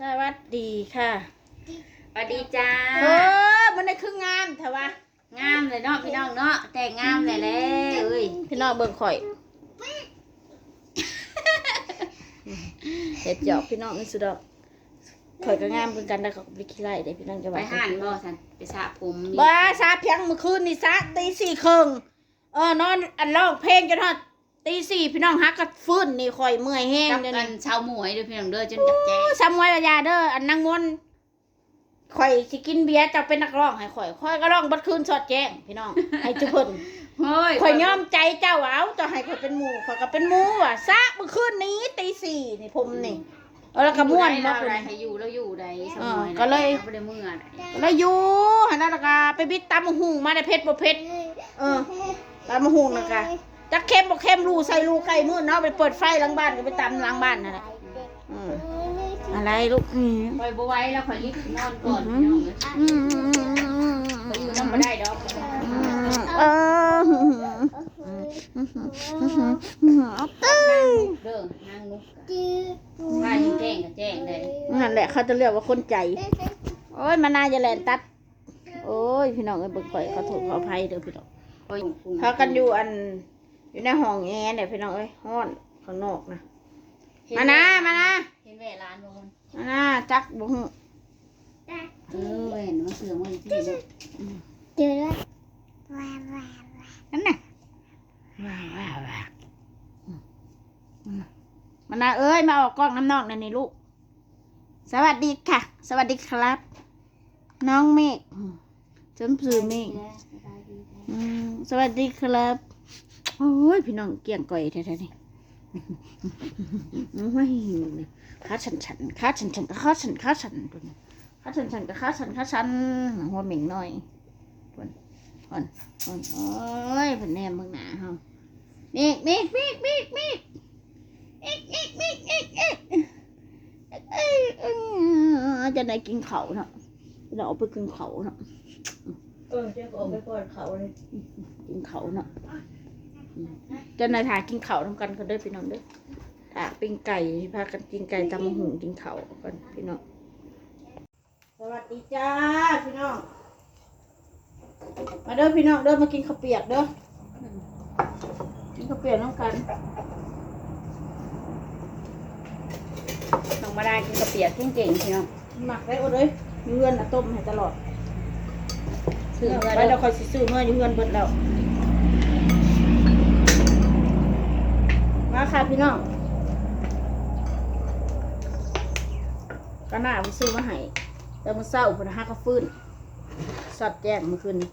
สวัสดีค่ะสวัสดีจ้าเออมันได้คืองามเถอะวะงามเลยเนาะพี่น้องเนาะแต่งงามเลยแหละเอ้ยพี่น้องเบิ่งข่อยเห็ดหยอกพี่น้องนี่สุดดอกข่อยก็งามเหมือนกันนะเขาบริคิไล่เด้พี่น้องจะไปว่าห่านบ่สันไปสระผมนี่ บ้าซาเพียงเมื่อคืนนี่ซะตีสี่ครึ่งเออนอนอันร้องเพลงจนฮอด ตีสี่พี่น้องฮักก็ฟื้นนี่ข่อยเมื่อยแห้งกับเดี๋ยวกันี้นชาวหมวยเด้วยพี่น้องเด้อจนจับแจ้งสามวยระยาเด้ออันนางมนต์ข่อยสิกินเบียร์เจะเป็นนักร้องให้ข่อยข่อยก็ร้องบัดคืนสอดแจ้งพี่น้อง ให้จุเพิ่นเฮ้ยข่อยยอมใจเจ้าเอาเจะให้ข่อยเป็นหมู่ข่อยก็เป็นหมู่ว่ะซะเมื่อคืนนี้ตีสี่นี่ผมนี่เออแล้วก็ม่วนมามาอะพุ่นไรให้อยู่แล้วอยู่ใดชาวหมวยเออก็เลย บ่ได้เมื่อใดแล้วอยู่หันหน้าตะกาไปบิดตำหุงมาได้เพชรบ่เพชรเออตำหุงนะคะ จักเข้มบ่เข้มรูใส่รูไก่มือเนาะไปเปิดไฟหลังบ้านก็ไปตำหลังบ้านนั่นแหละอืมอะไรลูกอืมข่อยบ่ไหว้แล้วข่อยรีบนอนก่อนพี่น้องเอ้ยอืมข่อยอยู่นำบ่ได้ดอกเออตึ้งเด้อนางนุกถ้าอยู่แจ้งก็แจ้งได้นั่นแหละเขาจะเรียกว่าคนใจ โอ้ยมานาจะแลนตัด โอ้ยพี่น้องเอ้ยเบิกข่อยขอโทษขออภัยเด้อพี่น้องข่อยเขากันอยู่อัน อยู่ในห้องแอร์เนี่ยพี่น้องเอ้ยห้อนข้างนอกนะมานะมานะเห็นแว่ร้านบ่มันมานะจักบุ้งเออเห็นมันเสื่อมมันที่เนาะเจอแล้วนั่นน่ะว้าวว้าวว้าวอืมอืมมานะเอ้ยมาออกกล้องน้ำนอกนั่นนี่ลูกสวัสดีค่ะ สวัสดีครับ น้องเมฆอืมจนสื่อเมฆอืมสวัสดีครับ โอ้ยพี่น้องเกี่ยงก่อยแท้ๆนี่ไม่ข้าฉันฉันข้าฉันฉันก็ข้าฉันข้าฉันตัวนี้ข้าฉันฉันก็ข้าฉันข้าฉันหัวเหม่งหน่อยคนคนคนโอ้ยเป็นแนมมืองหนาเฮาเมกเมกเมกเมกเมกเอกเอกเมกเอกเอกเอ้ยเอ้ยจะได้กินเขาเนาะเราเอาไปกินเขาเนาะเออจ้าก็ออกไปกอนเขาเลยกินเขาเนาะ จ้านายถากินเขาทำกันกันเด้อพี่น้องเด้อถาปิ้งไก่พากันกินไก่ตำมะหุงกินเขากันพี่น้อง สวัสดีจ้าพี่น้อง มาเด้อพี่น้องเด้อมากินข้าวเปียกเด้ออืมกินข้าวเปียกน้องกันน้องมาได้กินกระเปียกเก่งๆพี่น้อง หมักได้โอ้เลยมีเพื่อนอะต้มให้ตลอด ซื้อเมื่อไปเด้เดี๋อยวคอยสิซื้อเมื่ออยู่เพื่อนเบิดแล้ว มาค่ะพี่น้องก็น่าไปซื้อมาให้แต่มันเศร้าเพนห้าก็ฟื้นสอดแจ้งเมื่อคืนนี้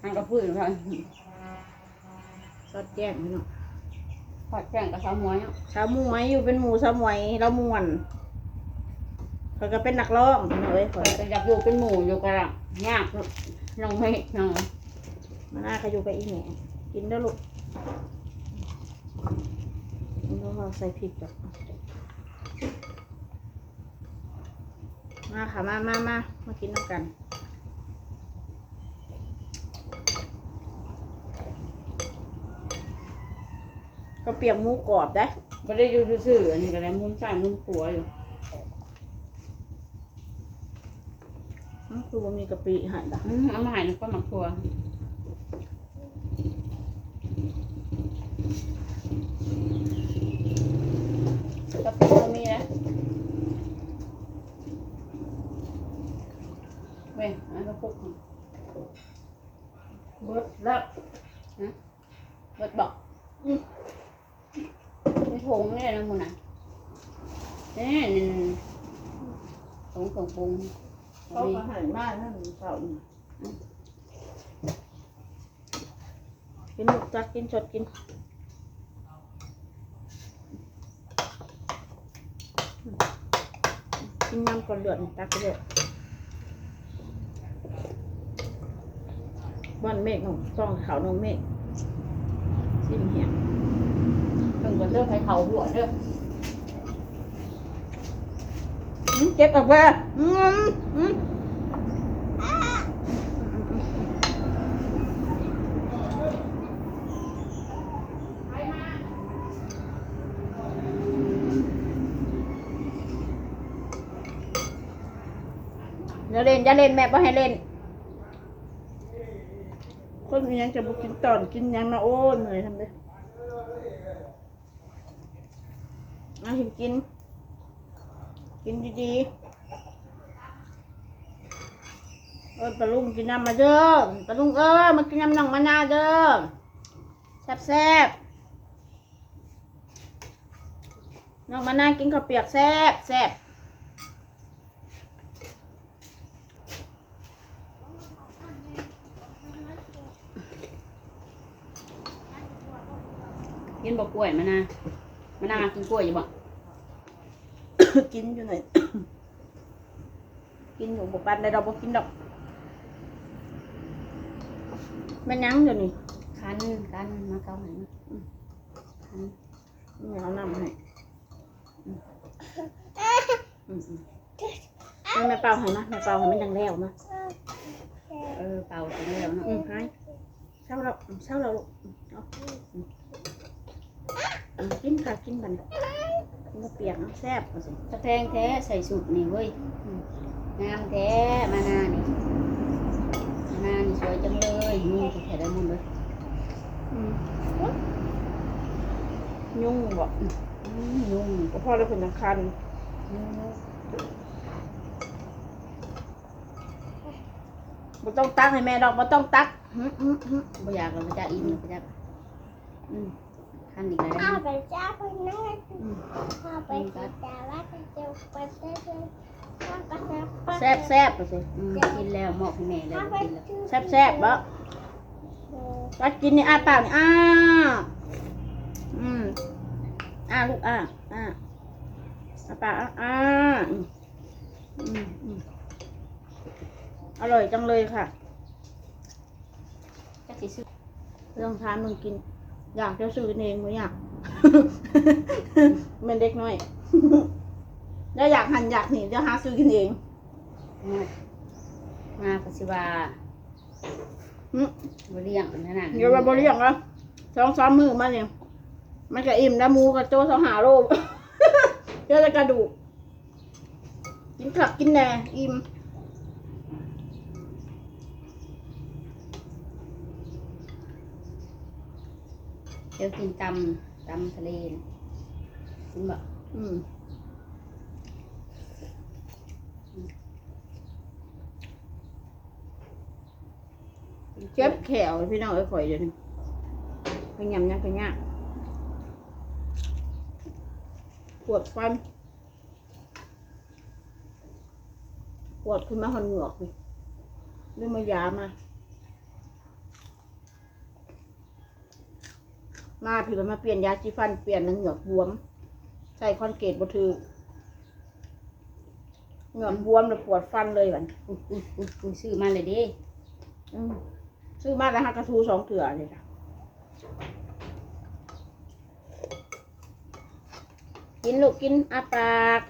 ทางกระพื้นค่ะสอดแจ้งพี่น้องพอดแจ้งกับสาวหมวยเนาะสาวหมวยอยู่เป็นหมูสาวหมวยเรามวนเขาก็เป็นนักร้องพี่น้องเอ้ยคข้ออยยก็อยากอยู่เป็นหมู่อยู่กันยากเนาะน้องไม่น้องมาหน้าเขาอยู่กับอีแหม่กินเด้อลูก นี่ก็เราใส่พริกแบบมาค่ะ มามามามากินน้ำกันก็เปียกหมูกรอบได้ไม่ได้อยู่ซื่อๆอันนี้ก็ได้มุมซ้ายมุมขวาอยู่อื้อคือว่ามีกะปิใหายละอืมเอามาใหายก็หมักถั่ว กระเปียกมีนะเว้ยอันก็พกเบิดแล้วเบิดบอกในถุงนี่นะมึงน่ะนี่นี่ถุงถุงปุงเขาก็ใหายมากนั่นเสานี่กินลูกจักกินสดกิน กินน้ำก่อนเดือดตักไปเลยบ้านเมฆของซ่องเขาวนองเมฆสิ้นเหี่ยงถึงก็เลือกให้เขาหัวเด้ออื้อเจ็บออกมาอืมอืม เล่นอย่าเล่นแม่บ่ให้เล่น คนมียังจะบ่กินตอนกินยังนะโอ้เหนื่อยทำเด้เอาหิมกิน กินดีๆเอ้ยปลาลุงกินน้ำมาเด้อปลาลุงเอ้ยมากินน้ำน้องมะนาวเด้อแซ่บๆน้องมะนาวกินข้าวเปียกแซ่บแซ่บ นบอกกล้วยมานะมานากินกล้วยอยู่บ่ กินอยู่ไหนกินอยู่บปันได้เราบ่กินดอกแม่นยังเดี๋ยวนี้คันคันมาเกาไหนมาอืมคันนี่เอาน้ำให้อืมอืมให้แม่เป่าให้นะแม่เป่าให้มันดังแล้วมาเออเป่าไปแล้วเนาะอืมให้เช้าแล้วเช้าแล้วลูกเอาอืมอืม กินค่ะกินบัดนกินข้าวเปียกเอาแซ่บเอาสิตะแพงแท้ใส่สุดนี่เว้ยอืมงามแท้มานานี่มานานี่สวยจังเลยนุ่งแท้ได้หมดเลยอืมยุ่งบ่อืมนุ่งก็พอแล้วเป็นสำคัญนุ่งนุ่งบ่ต้องตักให้แม่ดอกบ่ต้องตักหึหึหึบ่อยากเราบ่จะอิ่มเราบ่จะอืม คันอีกแล้วข้านะไปจ้าคนนั้นอืมข้าไปจ้าว่าจะเจอไปเจอข้าไปจ้าแซ่บแซ่บเอาสิอืมกินแล้วมอบให้แม่แล้วข้าไปกินแล้วจ้าแซ่บแซ่บบ่รักกินนี่อ้าปากนี่อ้าอืมอ้าลูกอ้าอ้าอ้าปากอ้าอ้าอืมอืมอืมอร่อยจังเลยค่ะจักสิซื้อลองทานมึงกิน อยากจะซื้อกินเองไหมอยากเป็นเด็กน้อยแล้วอยากหันอยากหนีจะหาซื้อกินเอง มามาปัสสิวาอืมบเลี้ยงนั่นน่ะเดี๋ยวเราบริยังแล้วสองสามมือมาเนี่ยมันก็อิ่มแล้วหมูกับโจสองหาโลเจอแต่กระดูกกินขับกินแหน่อิ่ม ดี๋ยวกินตำตำทะเลกินบ่อืมเจ็บแขวพี่น้องเอ้ยข่อยเดี๋ยวนี้พยายามยังพยายามปวดฟันปวดขึ้นมาหอนเหงือกเลยเรื่องมายามา มาพี่ก็มาเปลี่ยนยาจีฟันเปลี่ยนแล้วเหงือกบวม ใส่คอนเกตบถือเหงือกบวมเลยปวดฟันเลยบัดอุ้ยอุ้ยอุ้ยอุ้ยซื้อมาเลยเดิอืมซื้อมาแล้วฮะกระทูสองเถื่อเลยค่ะกินลูกกินอาปาก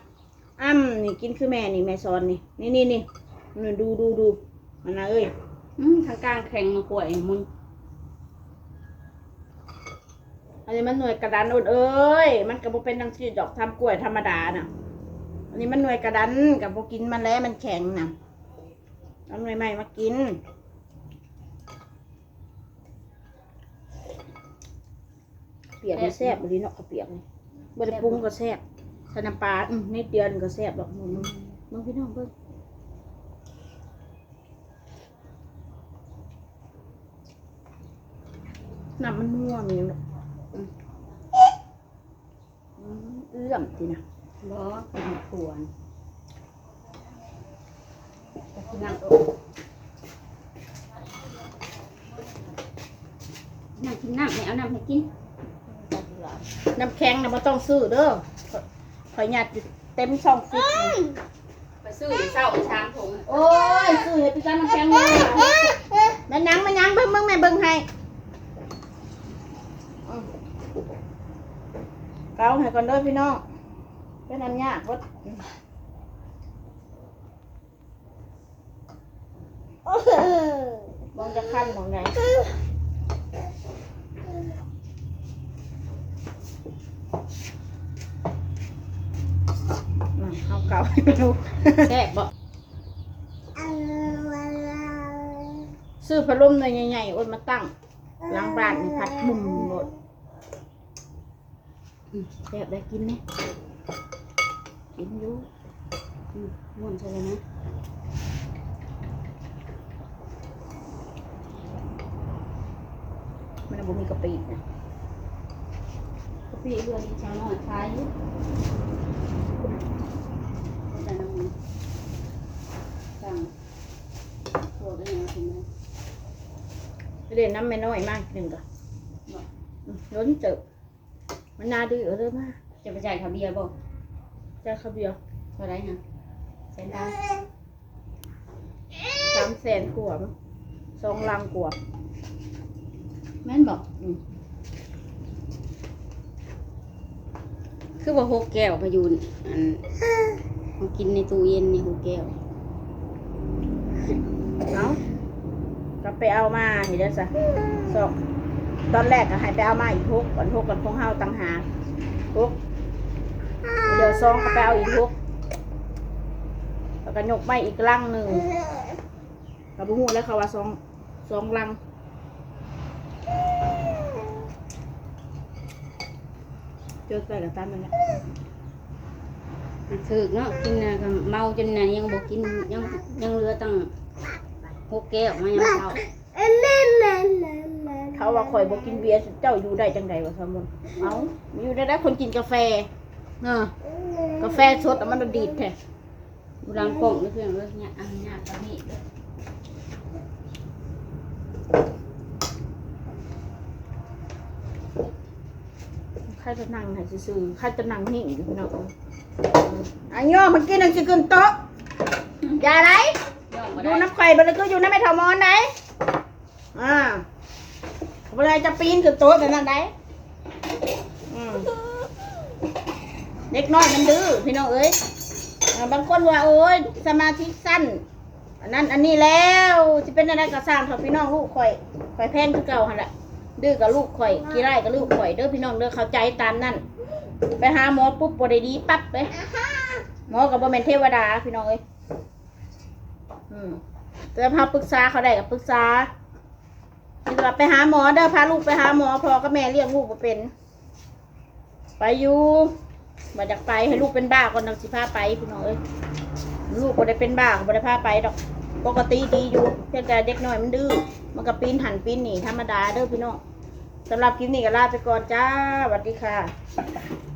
อ้ำนี่กินคือแม่นี่แม่สอนนี่นี่นี่นี่นี่ดูดูดูมันนะเอ้ยอืมทางกลางแข็งมากล้วยมุน อันนี้มันหน่วยกระดานอดเอ้ย มันกระโบเป็นทังชีดอกทำกล้วยธรรมดาน่ะ อันนี้มันหน่วยกระดันกับโบกินมันแล้วมันแข็งน่ะเอาหน่วยใหม่มากินเปียกมันแซ่บเลยเนาะข้าเปียกนี่บไดปรุงก็แซ่บใส่น้ำปลาอืมนิดเดียวนี่ก็แซ่บดอกมึงมึงพี่น้องเบิ่งน้ำมันนัวมีเนาะอืมอืม เอื้อมสินะบ่กินขวนจะกินน้ำน้ำกินน้ำไม่เอาน้ำให้กิน น้ำแข็งนะมันต้องซื้อเด้อข่อยหยัดอยู่เต็มช่องฟิตนี่ไปซื้ออยู่เช้าชามถุงโอ้ย ซื้อให้พี่จ้าน้ำแข็งเลยแม่นังแม่นังเบิ่งเบิ่งแม่เบิ่งให้อืมเกาให้ก่อนเด้อพี่น้องเป็นอันยากวดมองจะขั้นมองไงมาเอาเกาให้ดูแซ่บบ่อซื้อพัดลมหน่อยใหญ่ๆโอนมาตั้งหล้างบ้านนี่พัดบุ่มหมด อืมแซ่บได้กินไหมกินอยู่อืมม่วนใช่เลยนะมันบ่มีกะปินะกะปิเรือนี้ชาวน้อยขายอยู่แต่น้องมันสั่งพวกได้ยังกินไหมเรียนน้ำไม่น้อยมากหนึ่งก็บอกอืมล้นเจิบ มันนาดื้อเด้อมากจะไปจ่ายค่าเบียร์บ่จ้าข้าวเดียวเท่าไหรฮะแสนดาวสามแสนกว่ามั้งสองลังกว่าแม่นบอกอืมคือว่าหกแก้วพายุนอันมากินในตู้เย็นนี่หกแก้วเอาก็ไปเอามาเห็นได้ซะสอง ตอนแรกก็ให้ไปเอามาอีกทุกก่อนทุกก่อนพงเฮาตังหากทุกเดี๋ยวซองก็ไปเอาอีกทุกแล้วก็ยกไม้อีกลังหนึ่งกับบุ้งแล้วเขาว่าสองสองลังเจอใส่กับตามนั่นแหละถึกเนาะกินน่ะก็เมาจนน่ะยังบ่กินยังยังเหลือตั้งหกแก้วมายังเช้า เขาว่าข่อยบอกกินเบียร์เจ้าอยู่ได้จังใดวะสมมุนเอาอยู่ได้ได้คนกินกาแฟเออกาแฟสดแต่มันดีดแท้ดูรังกล่องนี่เพื่อนเอ้ยเนี่ยอันเนี้ยตะนี้เด้อใครจะนั่งให้ซื่อๆใครจะนั่งนิ่งอยู่พี่น้องอันย่อมันกินหนังสือขึ้นโต๊ะอย่าไรย่องอมายู่ได้น้ำไข่บันก็อยู่น้ำไม่ถาวมอนไหนอ่า เวลาจะปีนขึ้นโต๊ะแต่นั่นไหนอืมเด็กน้อยมันดื้อพี่น้องเอ้ยอ่าบางคนว่าโอ้ยสมาธิสั้น อันนั้นอันนี้แล้วจะเป็นอะไรก็สร้างเถอะพี่น้องลูกข่อยข่อยแพงคือเก่าหันแหละดื้อกับลูกข่อยกี่ไร่กับลูกข่อยเด้อพี่น้องเด้อเข้าใจตามนั่นไปหาหมอปุ๊บบ่ได้ดีปั๊บเลยหมอกับบ่แม่นเทวดาพี่น้องเอ้ยอืมแต่พาปรึกษาเขาได้กับปรึกษา ที่ว่าไปหาหมอเด้อพาลูกไปหาหมอพอกับแม่เลี้ยงลูกบ่เป็น ไปอยู่มาจากไปให้ลูกเป็นบ้าก่อนนังสิพาไปพี่น้องเอ้ยลูกบ่ได้เป็นบ้าก็บ่ได้พาไปดอก ปกติดีอยู่เพียงแต่เด็กน้อยมันดื้อมันก็ปีนหันปีนหนีธรรมดาเด้อพี่น้องสำหรับคลิปนี้ก็ลาไปก่อนจ้าสวัสดีค่ะ